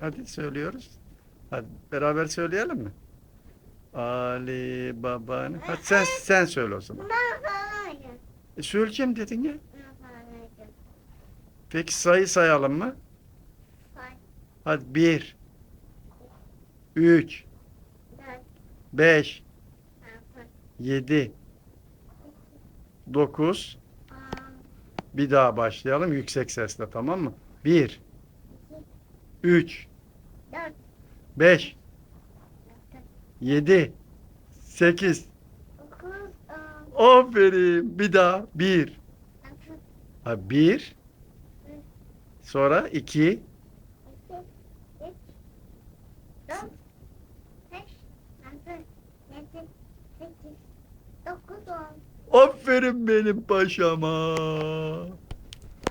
Hadi söylüyoruz. Hadi beraber söyleyelim mi? Ali babanın. Hadi sen sen söyle o zaman. E, söyleyeceğim dedin ya. Peki sayı sayalım mı? Hadi bir, üç, beş, yedi, dokuz. Bir daha başlayalım yüksek sesle tamam mı? Bir, üç, Dört. beş, Altı. yedi, sekiz. Dokuz. On. Aferin. Bir daha. Bir. Altı. Ha, bir. Sonra iki. İki. Üç. Dört. Beş. Altı. Yedi. Sekiz. Dokuz. On. Aferin benim paşama.